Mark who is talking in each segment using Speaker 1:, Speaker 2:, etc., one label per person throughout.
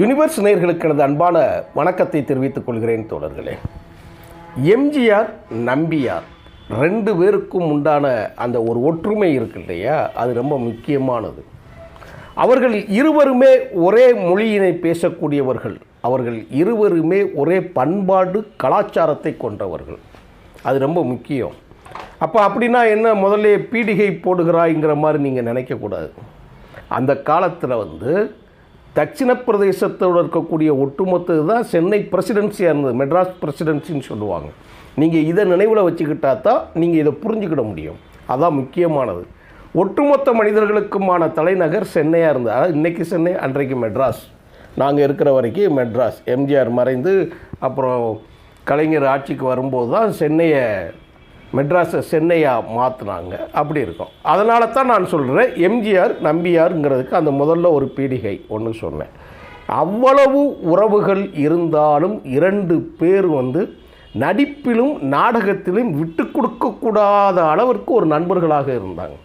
Speaker 1: Universe நேர்களுக்கு எனது அன்பான வணக்கத்தை தெரிவித்துக் கொள்கிறேன் தோழர்களே. எம்ஜிஆர் நம்பியார் ரெண்டு பேருக்கும் உண்டான அந்த ஒரு ஒற்றுமை இருக்கு இல்லையா? அது ரொம்ப முக்கியமானது. அவர்கள் இருவருமே ஒரே மொழியினை பேசக்கூடியவர்கள். அவர்கள் இருவருமே ஒரே பண்பாடு கலாச்சாரத்தை கொண்டவர்கள். அது ரொம்ப முக்கியம். அப்போ அப்படின்னா என்ன? முதல்ல பீடிகை போடுகிறாய்ங்கிற மாதிரி நீங்கள் நினைக்கக்கூடாது அந்த காலத்தில் வந்து தட்சிண பிரதேசத்தோடு இருக்கக்கூடிய ஒட்டுமொத்த தான் சென்னை பிரசிடென்சியாக இருந்தது மெட்ராஸ் பிரசிடென்சின்னு சொல்லுவாங்க. நீங்கள் இதை நினைவில் வச்சுக்கிட்டா தான் நீங்கள் இதை புரிஞ்சுக்கிட முடியும். அதான் முக்கியமானது. ஒட்டுமொத்த மனிதர்களுக்குமான தலைநகர் சென்னையாக இருந்தது. அதாவது இன்றைக்கி சென்னை அன்றைக்கு மெட்ராஸ். நாங்கள் இருக்கிற வரைக்கும் மெட்ராஸ். எம்ஜிஆர் மறைந்து அப்புறம் கலைஞர் ஆட்சிக்கு வரும்போது தான் சென்னையை மெட்ராஸை சென்னையாக மாற்றினாங்க அப்படி இருக்கும். அதனால தான் நான் சொல்கிறேன் எம்ஜிஆர் நம்பியாருங்கிறதுக்கு அந்த முதல்ல ஒரு பீடிகை ஒன்று சொன்னேன். அவ்வளவு உறவுகள் இருந்தாலும் இரண்டு பேர் வந்து நடிப்பிலும் நாடகத்திலும் விட்டு கொடுக்கக்கூடாத அளவிற்கு ஒரு நண்பர்களாக இருந்தாங்க.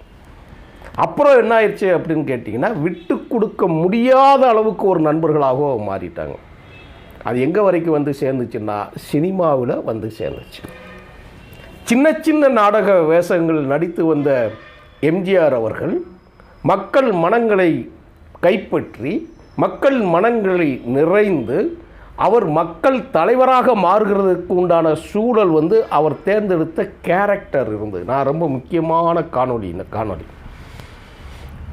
Speaker 1: அப்புறம் என்ன ஆயிடுச்சு அப்படின்னு கேட்டிங்கன்னா விட்டு கொடுக்க முடியாத அளவுக்கு ஒரு நண்பர்களாக மாறிட்டாங்க. அது எங்கே வரைக்கும் வந்து சேர்ந்துச்சுன்னா சினிமாவில் வந்து சேர்ந்துச்சு. சின்ன சின்ன நாடக வேஷங்கள் நடித்து வந்த எம்ஜிஆர் அவர்கள் மக்கள் மனங்களை கைப்பற்றி மக்கள் மனங்களை நிறைந்து அவர் மக்கள் தலைவராக மாறுகிறதுக்கு உண்டான சூழல் வந்து அவர் தேர்ந்தெடுத்த கேரக்டர் இருந்தது. நான் ரொம்ப முக்கியமான காணொளி இந்த காணொளி.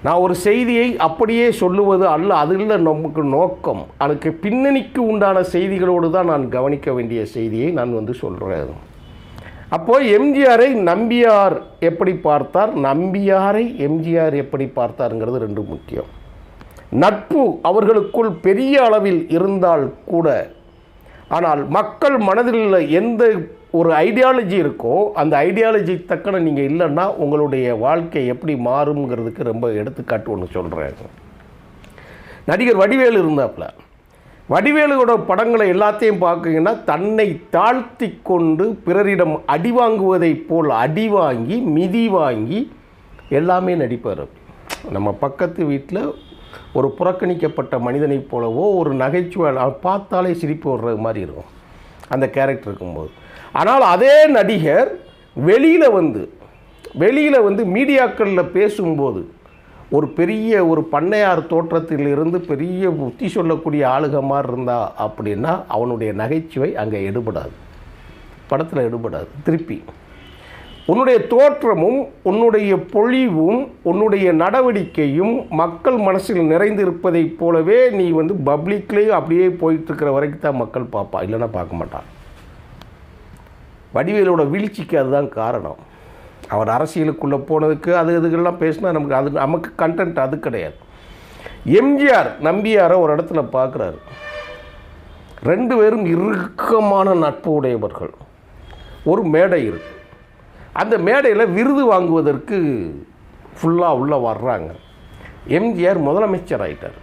Speaker 1: நான் ஒரு செய்தியை அப்படியே சொல்லுவது அல்ல அது இல்லை நமக்கு நோக்கம். அதுக்கு பின்னணிக்கு உண்டான செய்திகளோடு தான் நான் கவனிக்க வேண்டிய செய்தியை நான் வந்து சொல்கிறேன் அப்போ எம்ஜிஆரை நம்பியார் எப்படி பார்த்தார்? நம்பியாரை எம்ஜிஆர் எப்படி பார்த்தாருங்கிறது ரெண்டு முக்கியம். நட்பு அவர்களுக்குள் பெரிய அளவில் இருந்தால் கூட ஆனால் மக்கள் மனதில் உள்ள எந்த ஒரு ஐடியாலஜி இருக்கோ அந்த ஐடியாலஜி தக்கன நீங்கள் இல்லைன்னா உங்களுடைய வாழ்க்கை எப்படி மாறுங்கிறதுக்கு ரொம்ப எடுத்துக்காட்டு ஒன்று சொல்கிறேன் நடிகர் வடிவேலு இருந்தாப்புல வடிவேலுவோட படங்களை எல்லாத்தையும் பார்க்குங்கன்னா தன்னை தாழ்த்தி கொண்டு பிறரிடம் அடி வாங்குவதைப் போல் அடி வாங்கி மிதி வாங்கி எல்லாமே நடிப்பார் நம்ம பக்கத்து வீட்டில் ஒரு புறக்கணிக்கப்பட்ட மனிதனைப் போலவோ ஒரு நகைச்சுவை பார்த்தாலே சிரிப்பு வர்றது மாதிரி இருக்கும். அந்த கேரக்டர் இருக்கும்போது. ஆனால் அதே நடிகர் வெளியில் வந்து வெளியில் வந்து மீடியாக்களில் பேசும்போது ஒரு பெரிய ஒரு பண்ணையார் தோற்றத்தில் இருந்து பெரிய புத்தி சொல்லக்கூடிய ஆளுக மாதிரி இருந்தா அப்படின்னா அவனுடைய நகைச்சுவை அங்கே எடுபடாது. படத்தில் எடுபடாது. திருப்பி. உன்னுடைய தோற்றமும் உன்னுடைய பொழிவும் உன்னுடைய நடவடிக்கையும் மக்கள் மனசில் நிறைந்திருப்பதைப் போலவே நீ வந்து பப்ளிக்லேயும் அப்படியே போயிட்டுருக்கிற வரைக்கும் தான் மக்கள் பார்ப்பா. இல்லைன்னா பார்க்க மாட்டான் வடிவேலோட வீழ்ச்சிக்கு அதுதான் காரணம். அவர் அரசியலுக்குள்ளே போனதுக்கு அது இதுக்கெல்லாம் பேசினா நமக்கு அது நமக்கு கண்டென்ட் அது கிடையாது. எம்ஜிஆர் நம்பியாரை ஒரு இடத்துல பார்க்குறாரு. ரெண்டு பேரும் இறுக்கமான நட்பு உடையவர்கள் ஒரு மேடை இருக்கு. அந்த மேடையில் விருது வாங்குவதற்கு ஃபுல்லாக உள்ளே வர்றாங்க. எம்ஜிஆர் முதலமைச்சர் ஆயிட்டார்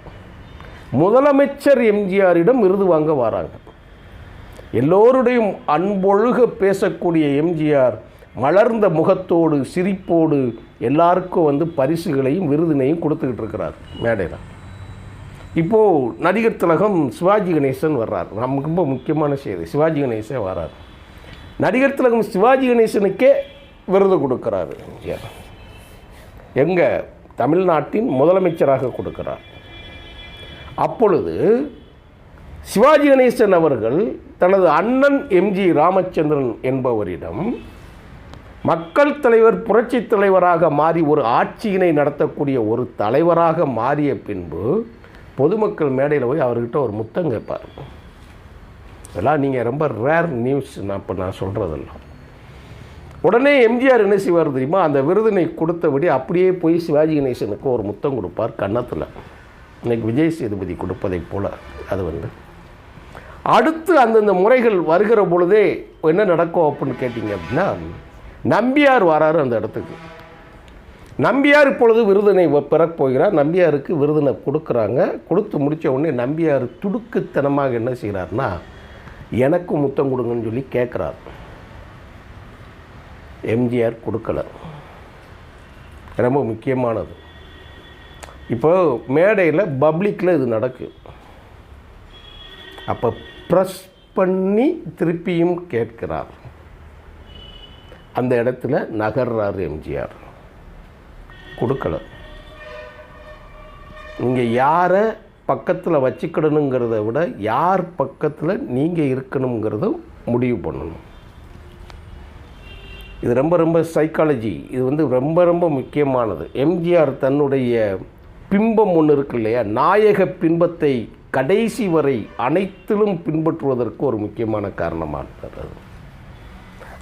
Speaker 1: முதலமைச்சர் எம்ஜிஆரிடம் விருது வாங்க வராங்க. எல்லோருடையும் அன்பொழுக பேசக்கூடிய எம்ஜிஆர் மலர்ந்த முகத்தோடு சிரிப்போடு எல்லாருக்கும் வந்து பரிசுகளையும் விருதினையும் கொடுத்துக்கிட்டு இருக்கிறார் மேடையில். இப்போது நடிகர் திலகம் சிவாஜி கணேசன் வர்றார். நமக்கு ரொம்ப முக்கியமான செய்தி சிவாஜி கணேசன் வர்றார். நடிகர் திலகம் சிவாஜி கணேசனுக்கே விருது கொடுக்குறாரு எங்கே? தமிழ்நாட்டின் முதலமைச்சராக கொடுக்கிறார். அப்பொழுது சிவாஜி கணேசன் அவர்கள் தனது அண்ணன் எம்ஜி ராமச்சந்திரன் என்பவரிடம் மக்கள் தலைவர் புரட்சித் தலைவராக மாறி ஒரு ஆட்சியினை நடத்தக்கூடிய ஒரு தலைவராக மாறிய பின்பு பொதுமக்கள் மேடையில் போய் அவர்கிட்ட ஒரு முத்தம் கேட்பார். இதெல்லாம் நீங்கள் ரொம்ப ரேர் நியூஸ் நான் இப்போ நான் சொல்கிறதெல்லாம் உடனே எம்ஜிஆர் என்ன செய்வார் தெரியுமா? அந்த விருதினை கொடுத்தபடி அப்படியே போய் சிவாஜி கணேசனுக்கு ஒரு முத்தம் கொடுப்பார் கன்னத்தில். இன்றைக்கி விஜய் சேதுபதி கொடுப்பதைப் போல் அது வந்து. அடுத்து அந்தந்த முறைகள் வருகிற பொழுதே என்ன நடக்கும் அப்படின்னு கேட்டிங்க அப்படின்னா நம்பியார் வராரு அந்த இடத்துக்கு. நம்பியார் இப்பொழுது விருதினை பெறப் போகிறார். நம்பியாருக்கு விருதினை கொடுக்குறாங்க. கொடுத்து முடித்த உடனே நம்பியார் துடுக்குத்தனமாக என்ன செய்கிறார்னா எனக்கும் முத்தம் கொடுங்கன்னு சொல்லி கேட்குறார். எம்ஜிஆர் கொடுக்கல. ரொம்ப முக்கியமானது. இப்போ மேடையில் பப்ளிக்கில் இது நடக்கு. அப்போ ப்ரெஸ் பண்ணி திருப்பியும் கேட்கிறார். அந்த இடத்துல நகர்றார் எம்ஜிஆர். கொடுக்கல. நீங்கள் யாரை பக்கத்தில் வச்சுக்கிடணுங்கிறத விட யார் பக்கத்தில் நீங்கள் இருக்கணுங்கிறத முடிவு பண்ணணும். இது ரொம்ப ரொம்ப சைக்காலஜி இது வந்து ரொம்ப ரொம்ப முக்கியமானது. எம்ஜிஆர் தன்னுடைய பிம்பம் ஒன்று இருக்கு இல்லையா? நாயக பிம்பத்தை கடைசி வரை அனைத்திலும் பின்பற்றுவதற்கு ஒரு முக்கியமான காரணமாக இருக்கிறது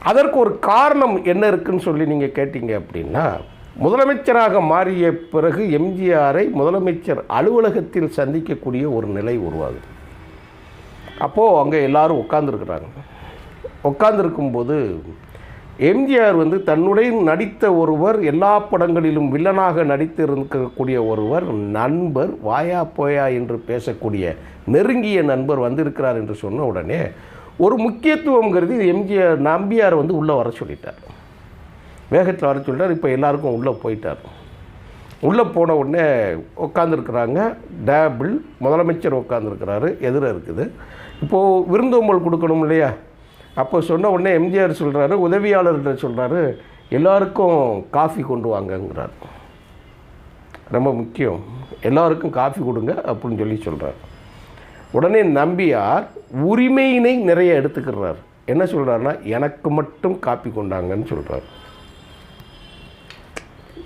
Speaker 1: அதற்கு ஒரு காரணம் என்ன இருக்குன்னு சொல்லி நீங்கள் கேட்டீங்க அப்படின்னா முதலமைச்சராக மாறிய பிறகு எம்ஜிஆரை முதலமைச்சர் அலுவலகத்தில் சந்திக்கக்கூடிய ஒரு நிலை உருவாகுது. அப்போது அங்கே எல்லாரும் உட்காந்துருக்குறாங்க உட்காந்துருக்கும்போது எம்ஜிஆர் வந்து தன்னுடைய நடித்த ஒருவர் எல்லா படங்களிலும் வில்லனாக நடித்து இருக்கக்கூடிய ஒருவர் நண்பர் வாயா போயா என்று பேசக்கூடிய நெருங்கிய நண்பர் வந்திருக்கிறார் என்று சொன்ன உடனே ஒரு முக்கியத்துவங்கிறது எம்ஜிஆர் நம்பியார் வந்து உள்ளே வர சொல்லிட்டார். வேகத்தில் வர சொல்லிட்டார். இப்போ எல்லாருக்கும் உள்ளே போயிட்டார். உள்ளே போன உடனே உட்காந்துருக்குறாங்க டேபிள் முதலமைச்சர் உட்காந்துருக்கிறாரு எதிர இருக்குது. இப்போது விருந்தோம்பல் கொடுக்கணும் இல்லையா? அப்போ சொன்ன உடனே எம்ஜிஆர் சொல்கிறாரு உதவியாளர்கிட்ட சொல்கிறாரு எல்லாருக்கும் காஃபி கொண்டு வாங்கங்கிறார். ரொம்ப முக்கியம். எல்லாருக்கும் காஃபி கொடுங்க அப்படின்னு சொல்லி சொல்கிறார் உடனே நம்பியார் உரிமையினை நிறைய எடுத்துக்கிறார். என்ன சொல்கிறாருன்னா எனக்கு மட்டும் காப்பி கொண்டாங்கன்னு சொல்கிறார்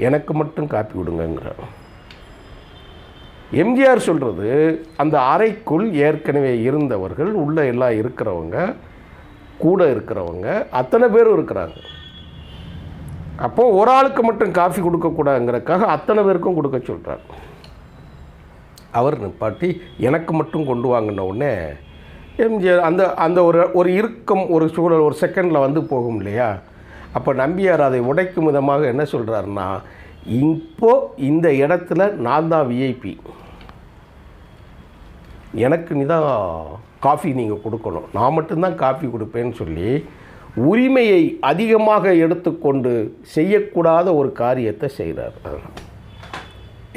Speaker 1: எனக்கு மட்டும் காப்பி கொடுங்கங்கிறார். எம்ஜிஆர் சொல்கிறது அந்த அறைக்குள் ஏற்கனவே இருந்தவர்கள் உள்ளே எல்லாம் இருக்கிறவங்க கூட இருக்கிறவங்க அத்தனை பேரும் இருக்கிறாங்க. அப்போது ஒரு ஆளுக்கு மட்டும் காஃபி கொடுக்கக்கூடாதுங்கிறதுக்காக அத்தனை பேருக்கும் கொடுக்க சொல்கிறார் அவர் நிப்பாட்டி எனக்கு மட்டும் கொண்டு வாங்கின உடனே எம்ஜிஆர் அந்த அந்த ஒரு ஒரு இறுக்கம் ஒரு சூழல் ஒரு செகண்டில் வந்து போகும் இல்லையா? அப்போ நம்பியார் அதை உடைக்கும் விதமாக என்ன சொல்கிறாருன்னா இப்போ இந்த இடத்துல நான் தான் விஐபி எனக்கு நீ தான் காஃபி நீங்கள் கொடுக்கணும். நான் மட்டும்தான் காஃபி கொடுப்பேன்னு சொல்லி உரிமையை அதிகமாக எடுத்துக்கொண்டு செய்யக்கூடாத ஒரு காரியத்தை செய்கிறார்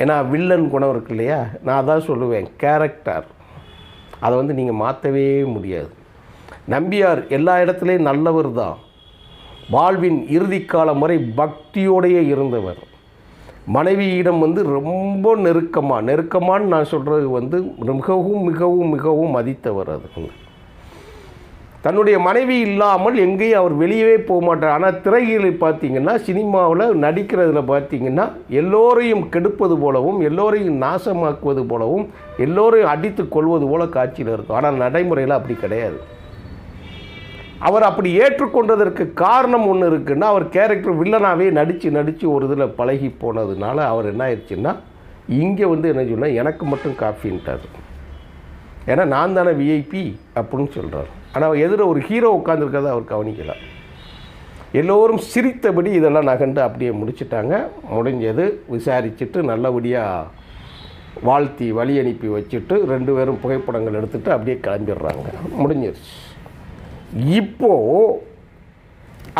Speaker 1: ஏன்னா வில்லன் குணம் இருக்கு இல்லையா? நான் தான் சொல்லுவேன் கேரக்டர் அதை வந்து நீங்கள் மாற்றவே முடியாது. நம்பியார் எல்லா இடத்துலையும் நல்லவர் தான். வாழ்வின் இறுதி காலம் வரை பக்தியோடையே இருந்தவர். மனைவியிடம் வந்து ரொம்ப நெருக்கமாக நெருக்கமான்னு நான் சொல்கிறது வந்து மிகவும் மிகவும் மிகவும் மதித்தவர் அது. தன்னுடைய மனைவி இல்லாமல் எங்கேயும் அவர் வெளியவே போக மாட்டார். ஆனால் திரைகளில் பார்த்தீங்கன்னா சினிமாவில் நடிக்கிறதுல பார்த்தீங்கன்னா எல்லோரையும் கெடுப்பது போலவும் எல்லோரையும் நாசமாக்குவது போலவும் எல்லோரையும் அடித்து கொள்வது போல காட்சியில் இருக்கும். ஆனால் நடைமுறையில் அப்படி கிடையாது. அவர் அப்படி ஏற்றுக்கொண்டதற்கு காரணம் ஒன்று இருக்குன்னா அவர் கேரக்டர் வில்லனாகவே நடித்து நடித்து ஒரு இதில் பழகி போனதுனால அவர் என்ன ஆயிடுச்சுன்னா இங்கே வந்து என்ன சொன்னால் எனக்கு மட்டும் காஃபின்ட்டார் ஏன்னா நான் தானே விஐபி அப்படின்னு சொல்கிறார் ஆனால் எதிர ஒரு ஹீரோ உட்காந்துருக்கதை அவர் கவனிக்கலாம் எல்லோரும் சிரித்தபடி இதெல்லாம் நகண்டு அப்படியே முடிச்சிட்டாங்க. முடிஞ்சது விசாரிச்சுட்டு நல்லபடியாக வாழ்த்தி வழி அனுப்பி வச்சுட்டு ரெண்டு பேரும் புகைப்படங்கள் எடுத்துகிட்டு அப்படியே கிளம்பிடுறாங்க. முடிஞ்சிருச்சு. இப்போது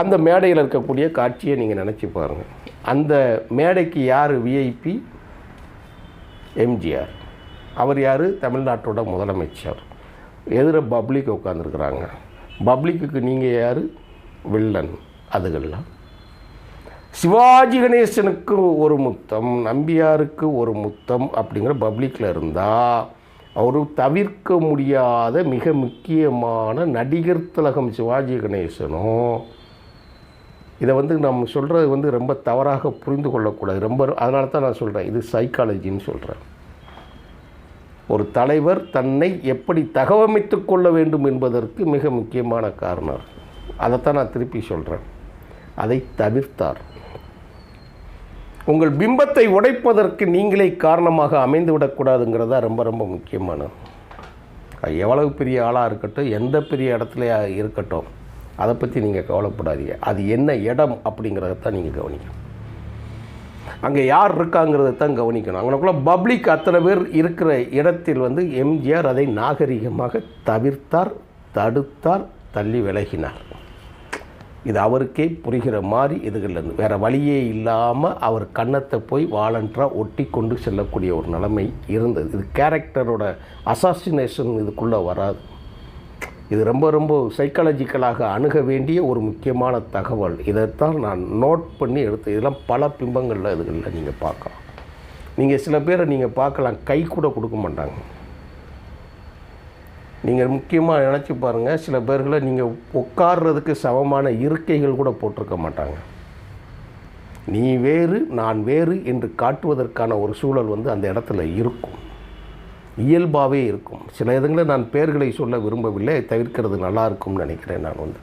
Speaker 1: அந்த மேடையில் இருக்கக்கூடிய காட்சியை நீங்கள் நினச்சி பாருங்கள் அந்த மேடைக்கு யார் விஐபி எம்ஜிஆர் அவர் யார்? தமிழ்நாட்டோட முதலமைச்சர். எதிர பப்ளிக் உட்காந்துருக்குறாங்க பப்ளிக்குக்கு நீங்கள் யார்? வில்லன். அதுகள்லாம். சிவாஜி கணேசனுக்கு ஒரு முத்தம் நம்பியாருக்கு ஒரு முத்தம் அப்படிங்கிற பப்ளிக்கில் இருந்தால் அவர் தவிர்க்க முடியாத மிக முக்கியமான நடிகர் திலகம் சிவாஜி கணேசனும் இதை வந்து நம்ம சொல்கிறது வந்து ரொம்ப தவறாக புரிந்து கொள்ளக்கூடாது. ரொம்ப அதனால தான் நான் சொல்கிறேன் இது சைக்காலஜின்னு சொல்கிறேன் ஒரு தலைவர் தன்னை எப்படி தகவமைத்து கொள்ள வேண்டும் என்பதற்கு மிக முக்கியமான காரணம் அதைத்தான் நான் திருப்பி சொல்கிறேன் அதை தவிர்த்தார். உங்கள் பிம்பத்தை உடைப்பதற்கு நீங்களே காரணமாக அமைந்து விடக்கூடாதுங்கிறதா ரொம்ப ரொம்ப முக்கியமானது. எவ்வளவு பெரிய ஆளாக இருக்கட்டும் எந்த பெரிய இடத்துல இருக்கட்டும் அதை பற்றி நீங்கள் கவலைப்படாதீங்க. அது என்ன இடம் அப்படிங்கிறத தான் நீங்கள் கவனிக்கணும். அங்கே யார் இருக்காங்கிறத தான் கவனிக்கணும். அங்கனக்குள்ள பப்ளிக் அத்தனை பேர் இருக்கிற இடத்தில் வந்து எம்ஜிஆர் அதை நாகரிகமாக தவிர்த்தார் தடுத்தார் தள்ளி விலகினார். இது அவருக்கே புரிகிற மாதிரி இதுகள்லேருந்து வேறு வழியே இல்லாமல் அவர் கன்னத்தை போய் வாலண்டராக ஒட்டி கொண்டு செல்லக்கூடிய ஒரு நிலைமை இருந்தது. இது கேரக்டரோட அசாசினேஷன் இதுக்குள்ளே வராது. இது ரொம்ப ரொம்ப சைக்காலஜிக்கலாக அணுக வேண்டிய ஒரு முக்கியமான தகவல். இதைத்தான் நான் நோட் பண்ணி எடுத்து இதெல்லாம் பல பிம்பங்களில் இதுகளில் நீங்கள் பார்க்கலாம். நீங்கள் சில பேரை நீங்கள் பார்க்கலாம் கை கூட கொடுக்க மாட்டாங்க. நீங்கள் முக்கியமாக நினச்சி பாருங்கள் சில பேர்களை நீங்கள் உட்கார்றதுக்கு சமமான இருக்கைகள் கூட போட்டிருக்க மாட்டாங்க. நீ வேறு நான் வேறு என்று காட்டுவதற்கான ஒரு சூழல் வந்து அந்த இடத்துல இருக்கும். இயல்பாகவே இருக்கும். சில இடங்களில் நான் பெயர்களை சொல்ல விரும்பவில்லை தவிர்க்கிறது நல்லாயிருக்கும்னு நினைக்கிறேன் நான் வந்து.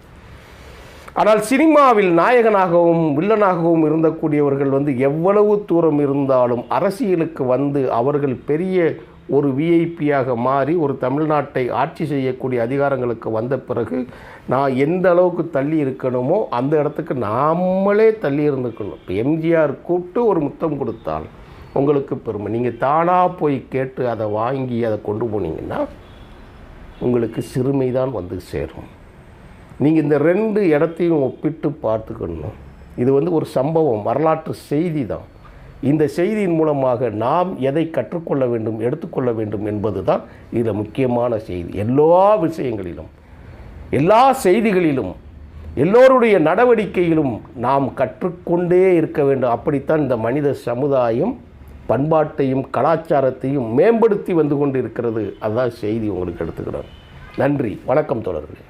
Speaker 1: ஆனால் சினிமாவில் நாயகனாகவும் வில்லனாகவும் இருந்தக்கூடியவர்கள் வந்து எவ்வளவு தூரம் இருந்தாலும் அரசியலுக்கு வந்து அவர்கள் பெரிய ஒரு விஐபியாக மாறி ஒரு தமிழ்நாட்டை ஆட்சி செய்யக்கூடிய அதிகாரங்களுக்கு வந்த பிறகு நான் எந்த அளவுக்கு தள்ளி இருக்கணுமோ அந்த இடத்துக்கு நாமளே தள்ளி இருந்துக்கணும் இப்போ எம்ஜிஆர் கூப்பிட்டு ஒரு முத்தம் கொடுத்தால் உங்களுக்கு பெருமை. நீங்கள் தானாக போய் கேட்டு அதை வாங்கி அதை கொண்டு போனீங்கன்னா உங்களுக்கு சிறுமை தான் வந்து சேரும். நீங்கள் இந்த ரெண்டு இடத்தையும் ஒப்பிட்டு பார்த்துக்கணும். இது வந்து ஒரு சம்பவம் வரலாற்று செய்தி தான். இந்த செய்தியின் மூலமாக நாம் எதை கற்றுக்கொள்ள வேண்டும் எடுத்துக்கொள்ள வேண்டும் என்பது தான் இதில் முக்கியமான செய்தி. எல்லா விஷயங்களிலும் எல்லா செய்திகளிலும் எல்லோருடைய நடவடிக்கையிலும் நாம் கற்றுக்கொண்டே இருக்க வேண்டும். அப்படித்தான் இந்த மனித சமுதாயம் பண்பாட்டையும் கலாச்சாரத்தையும் மேம்படுத்தி வந்து கொண்டு இருக்கிறது அதுதான் செய்தி உங்களுக்கு எடுத்துக்கிறோம் நன்றி. வணக்கம் தொடர்களே